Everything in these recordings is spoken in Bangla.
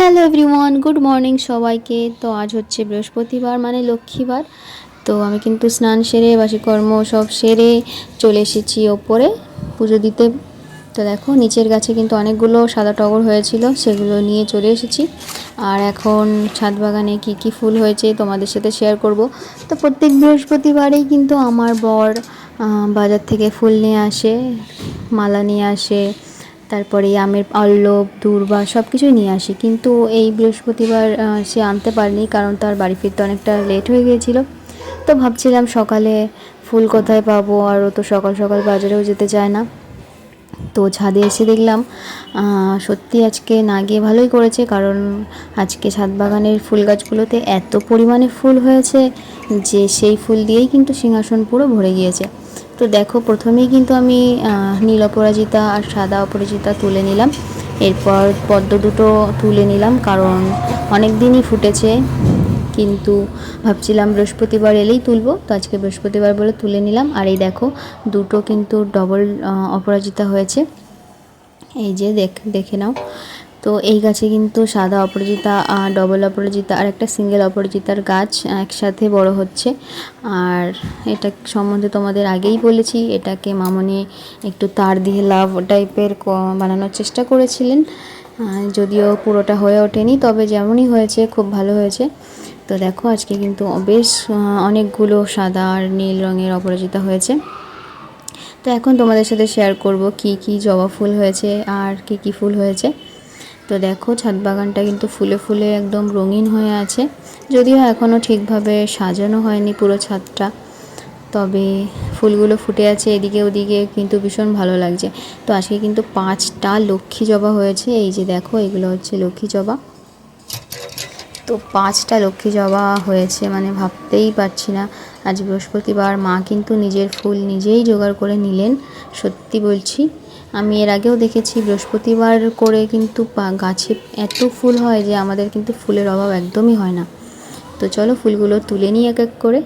হ্যালো এভরিওয়ান গুড মর্নিং সবাইকে। তো আজ হচ্ছে বৃহস্পতিবার মানে লক্ষ্মীবার। তো আমি কিন্তু স্নান সেরে, বাসিকর্ম সব সেরে চলে এসেছি ওপরে। পুজো দিতে। তো দেখো, নিচের গাছে কিন্তু অনেকগুলো সাদা টগর হয়েছিল, সেগুলো নিয়ে চলে এসেছি। আর এখন ছাদ বাগানে কী কী ফুল হয়েছে তোমাদের সাথে শেয়ার করব। তো প্রত্যেক বৃহস্পতিবারেই কিন্তু আমার বর বাজার থেকে ফুল নিয়ে আসে, মালা নিয়ে আসে তারপরে আমের অল্লভ দূর্বা সব কিছুই নিয়ে আসি। কিন্তু এই বৃহস্পতিবার সে আনতে পারেনি কারণ তার বাড়ি ফিরতে অনেকটা লেট হয়ে গিয়েছিল। তো ভাবছিলাম সকালে ফুল কোথায় পাবো আর ও তো সকাল সকাল বাজারেও যেতে চায় না। তো ছাদে এসে দেখলাম সত্যি আজকে না গিয়ে ভালোই করেছে, কারণ আজকে ছাদ বাগানের ফুল গাছগুলোতে এত পরিমাণে ফুল হয়েছে যে সেই ফুল দিয়েই কিন্তু সিংহাসন পুরো ভরে গিয়েছে। তো দেখো, প্রথমেই কিন্তু আমি নীল অপরাজিতা আর সাদা অপরাজিতা তুলে নিলাম। এরপর পদ্ম দুটো তুলে নিলাম, কারণ অনেক দিনই ফুটেছে। কিন্তু ভাবছিলাম বৃহস্পতিবার এলেই তুলবো, তো আজকে বৃহস্পতিবার বলে তুলে নিলাম। আর এই দেখো, দুটো কিন্তু ডবল অপরাজিতা হয়েছে। এই যে দেখ, দেখে নাও। তো এই গাছে কিন্তু সাদা অপরাজিতা ডবল অপরাজিতা আর একটা সিঙ্গেল অপরাজিতার গাছ একসাথে বড় হচ্ছে। আর এটা সম্বন্ধে তোমাদের আগেই বলেছি, এটাকে মামনি একটু তার দিয়ে লাভ টাইপের বানানোর চেষ্টা করেছিলেন। যদিও পুরোটা হয়ে ওঠেনি, তবে যেমনই হয়েছে, খুব ভালো হয়েছে। তো দেখো, আজকে কিন্তু বেশ অনেকগুলো সাদা আর নীল রঙের অপরাজিতা হয়েছে। তো এখন তোমাদের সাথে শেয়ার করব কি কি জবা ফুল হয়েছে আর কি কি ফুল হয়েছে। তো দেখো, ছাদ বাগানটা কিন্তু ফুলে ফুলে একদম রঙিন হয়ে আছে। যদিও এখনও ঠিকভাবে সাজানো হয়নি পুরো ছাদটা, তবে ফুলগুলো ফুটে আছে এদিকে ওদিকে, কিন্তু ভীষণ ভালো লাগছে। তো আজকে কিন্তু পাঁচটা লক্ষ্মী জবা হয়েছে। এই যে দেখো, এগুলো হচ্ছে লক্ষ্মী জবা। তো পাঁচটা লক্ষ্মী জবা হয়েছে মানে ভাবতেই পারছি না। আজ বৃহস্পতিবার মা কিন্তু নিজের ফুল নিজেই জোগাড় করে নিলেন, সত্যি বলছি। আমি এর আগেও দেখেছি বৃহস্পতিবার করে কিন্তু গাছে এত ফুল হয় যে আমাদের কিন্তু ফুলের অভাব একদমই হয় না। তো চলো ফুলগুলো তুলে নিই এক এক করে।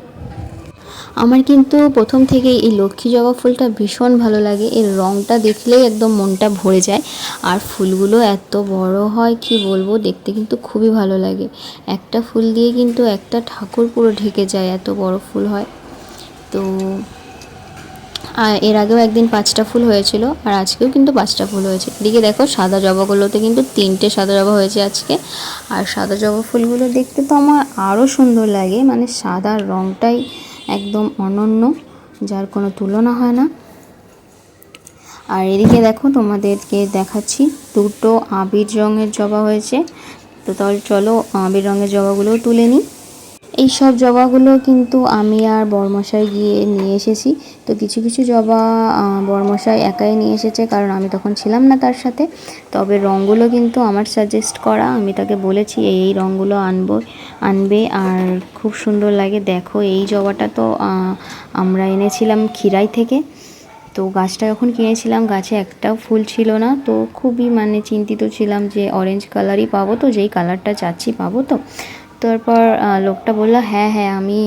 আমার কিন্তু প্রথম থেকেই এই লক্ষ্মী জবা ফুলটা ভীষণ ভালো লাগে। এর রঙটা দেখলেই একদম মনটা ভরে যায়। আর ফুলগুলো এত বড় হয়, কি বলব? দেখতে কিন্তু খুবই ভালো লাগে। একটা ফুল দিয়ে কিন্তু একটা ঠাকুর পুরো ঢেকে যায়, এত বড় ফুল হয়। তো, আর এর আগেও একদিন পাঁচটা ফুল হয়েছিল, আর আজকেও কিন্তু পাঁচটা ফুল হয়েছে। এদিকে দেখো, সাদা জবাগুলোতে কিন্তু তিনটে সাদা জবা হয়েছে আজকে। আর সাদা জবা ফুলগুলো দেখতে তো আমার আরও সুন্দর লাগে মানে সাদা রঙটাই একদম অনন্য, যার কোনো তুলনা হয় না। আর এদিকে দেখো, তোমাদেরকে দেখাচ্ছি, দুটো আবির রঙের জবা হয়েছে। তো তাহলে চলো, আবির রঙের জবাগুলোও তুলে নিই। এই সব জবাগুলো কিন্তু আমি আর বরমশাই গিয়ে নিয়ে এসেছি। তো কিছু কিছু জবা বরমশাই একাই নিয়ে এসেছে কারণ আমি তখন ছিলাম না তার সাথে। তবে রঙগুলো কিন্তু আমার সাজেস্ট করা। আমি তাকে বলেছি, এই এই রঙগুলো আনব, আনবে আর খুব সুন্দর লাগে। দেখো, এই জবাটা তো আমরা এনেছিলাম খিরাই থেকে। তো গাছটা যখন কিনেছিলাম, গাছে একটাও ফুল ছিল না। তো খুবই মানে চিন্তিত ছিলাম যে অরেঞ্জ কালারই পাবো তো, যেই কালারটা চাচ্ছি পাবো তো। তারপর লোকটা বলল হ্যাঁ হ্যাঁ আমি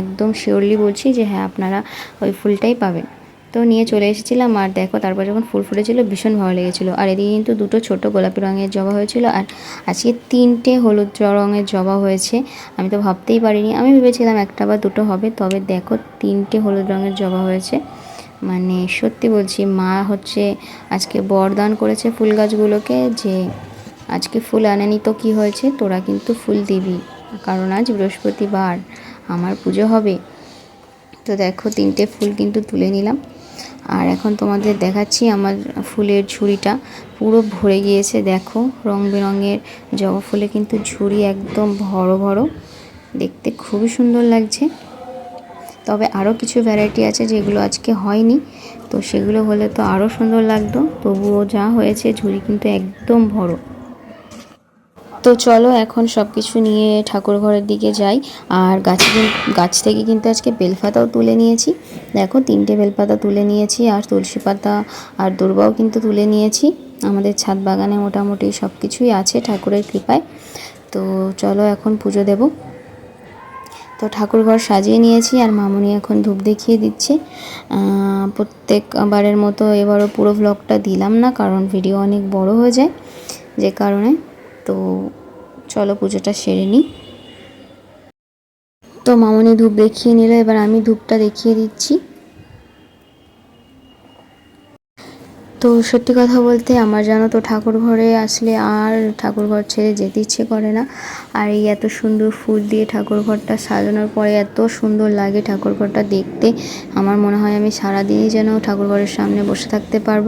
একদম শিওরলি বলছি যে হ্যাঁ আপনারা ওই ফুলটাই পাবেন। তো নিয়ে চলে এসেছিলাম আর দেখো, তারপর যখন ফুল ফুটেছিল, ভীষণ ভালো লেগেছিলো। আর এদিকে কিন্তু দুটো ছোট গোলাপি রঙের জবা হয়েছিল আর আজকে তিনটে হলুদ রঙের জবা হয়েছে। আমি তো ভাবতেই পারিনি। আমি ভেবেছিলাম একটা বা দুটো হবে, তবে দেখো, তিনটে হলুদ রঙের জবা হয়েছে। মানে সত্যি বলছি, মা হচ্ছে আজকে বরদান করেছে ফুল গাছগুলোকে যে আজকে ফুল আনেনি তো কি হয়েছে? তোরা কিন্তু ফুল দিবি। কারণ আজ বৃহস্পতিবার, আমার পুজো হবে। তো দেখো, তিনটে ফুল কিন্তু তুলে নিলাম। আর এখন তোমাদের দেখাচ্ছি আমার ফুলের ঝুড়িটা। পুরো ভরে গিয়েছে, দেখো। রং বেরঙের জবা ফুলে কিন্তু ঝুড়ি একদম ভরো ভরো। দেখতে খুবই সুন্দর লাগছে। তবে আরও কিছু ভ্যারাইটি আছে যেগুলো আজকে হয়নি। তো সেগুলো হলে তো আরও সুন্দর লাগতো। তবুও যা হয়েছে, ঝুড়ি কিন্তু একদম ভরো। তো চলো এখন সব কিছু নিয়ে ঠাকুর ঘরের দিকে যাই। আর গাছে গাছ থেকে কিন্তু আজকে বেলপাতাও তুলে নিয়েছি। দেখো, তিনটে বেলপাতা তুলে নিয়েছি, আর তুলসী পাতা আর দুর্বাও কিন্তু তুলে নিয়েছি। আমাদের ছাদ বাগানে মোটামুটি সব কিছুই আছে ঠাকুরের কৃপায়। তো চলো এখন পুজো দেবো। তো ঠাকুর ঘর সাজিয়ে নিয়েছি, আর মামুনি এখন ধূপ দেখিয়ে দিচ্ছে। প্রত্যেকবারের মতো এবারও পুরো ভ্লগটা দিলাম না, কারণ ভিডিও অনেক বড় হয়ে যায়। যে কারণে তো চলো পুজোটা সেরে নিই। তো মামনি ধূপ দেখিয়ে নিল, এবার আমি ধূপটা দেখিয়ে দিচ্ছি। তো সত্যি কথা বলতে আমার জানো তো ঠাকুর ঘরে আসলে আর ঠাকুর ঘর ছেড়ে যেতে ইচ্ছে করে না। আর এই এত সুন্দর ফুল দিয়ে ঠাকুর ঘরটা সাজানোর পরে এত সুন্দর লাগে ঠাকুর ঘরটা দেখতে। আমার মনে হয় আমি সারাদিনই যেন ঠাকুর ঘরের সামনে বসে থাকতে পারব।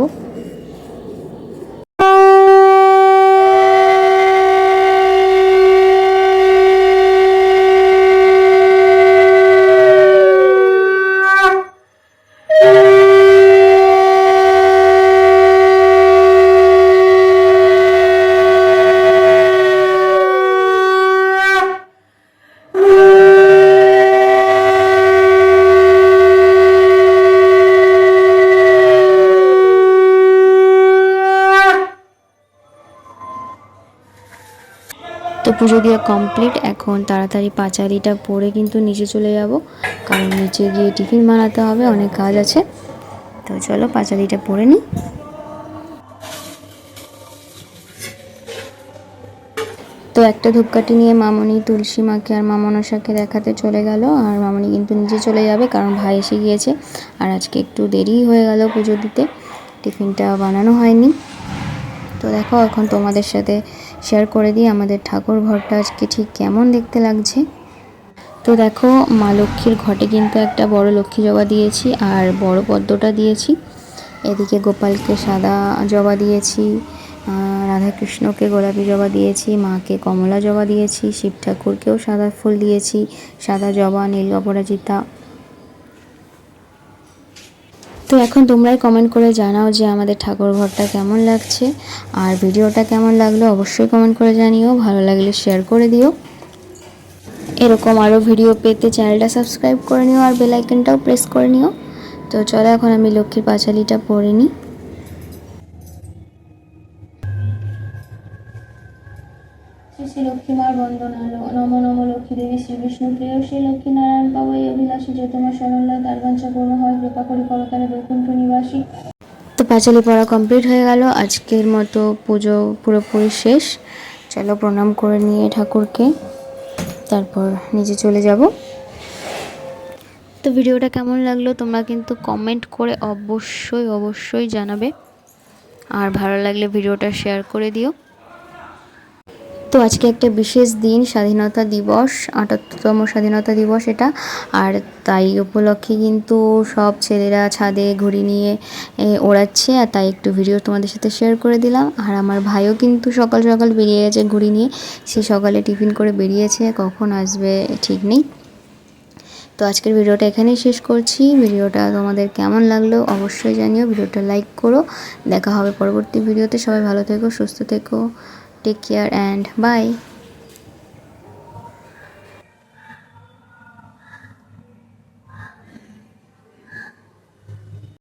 পুজো দেওয়া কমপ্লিট এখন তাড়াতাড়ি পাঁচালিটা পরে কিন্তু নিচে চলে যাব। কারণ নিচে গিয়ে টিফিন বানাতে হবে, অনেক কাজ আছে। তো চলো পাঁচালিটা পরে নিই। তো একটা ধূপকাঠি নিয়ে মামনি তুলসী মাকে আর মা মনসাকে দেখাতে চলে গেল। আর মামনি কিন্তু নিচে চলে যাবে, কারণ ভাই এসে গিয়েছে। আর আজকে একটু দেরি হয়ে গেল পুজো দিতে। টিফিনটা বানানো হয়নি। তো দেখো, এখন তোমাদের সাথে শেয়ার করে দিই আমাদের ঠাকুর ঘরটা আজকে ঠিক কেমন দেখতে লাগছে। তো দেখো, মা লক্ষ্মীর ঘটে কিন্তু একটা বড় লক্ষ্মী জবা দিয়েছি আর বড় পদ্মটা দিয়েছি। এদিকে গোপালকে সাদা জবা দিয়েছি রাধাকৃষ্ণকে গোলাপি জবা দিয়েছি, মাকে কমলা জবা দিয়েছি, শিব ঠাকুরকেও সাদা ফুল দিয়েছি, সাদা জবা, নীল অপরাজিতা। তো এখন তোমরাই কমেন্ট করে জানাও যে আমাদের ঠাকুর ঘরটা কেমন লাগছে। আর ভিডিওটা কেমন লাগল অবশ্যই কমেন্ট করে জানিও, ভালো লাগলে শেয়ার করে দিও। এরকম আরও ভিডিও পেতে চ্যানেলটা সাবস্ক্রাইব করে নিও আর বেলাইকনটাও প্রেস করে নিও। তো চলো এখন আমি লক্ষ্মীর পাঁচালিটা পরে নিই। শ্রী লক্ষ্মীমার বন্দনা নম নম লক্ষ্মী দেবী শ্রী বিষ্ণু প্রিয় শ্রী লক্ষ্মীনারায়ণ বাবু, এই অভিলাষী যে তোমার সরল্লা তার বাঞ্ছা পূর্ণ হয়। কৃপা করি করতারে বৈকুণ্ঠ নিবাসী। তো পাঁচালি পড়া কমপ্লিট হয়ে গেল। আজকের মতো পুজো পুরোপুরি শেষ। চলো প্রণাম করে নিয়ে ঠাকুরকে। তারপর নিজে চলে যাব। তো ভিডিওটা কেমন লাগল তোমরা কিন্তু কমেন্ট করে অবশ্যই অবশ্যই জানাবে। আর ভালো লাগলে ভিডিওটা শেয়ার করে দিও। তো আজকে একটা বিশেষ দিন, স্বাধীনতা দিবস, আটাত্তরতম স্বাধীনতা দিবস এটা। আর তাই উপলক্ষে কিন্তু সব ছেলেরা ছাদে ঘুড়ি নিয়ে ওড়াচ্ছে। আর তাই একটু ভিডিও তোমাদের সাথে শেয়ার করে দিলাম। আর আমার ভাইও কিন্তু সকাল সকাল বেরিয়ে গেছে ঘুড়ি নিয়ে। সে সকালে টিফিন করে বেরিয়েছে। কখন আসবে ঠিক নেই। তো আজকের ভিডিওটা এখানেই শেষ করছি। ভিডিওটা তোমাদের কেমন লাগল অবশ্যই জানিও। ভিডিওটা লাইক করো। দেখা হবে পরবর্তী ভিডিওতে। সবাই ভালো থেকো, সুস্থ থেকো। Take care and bye.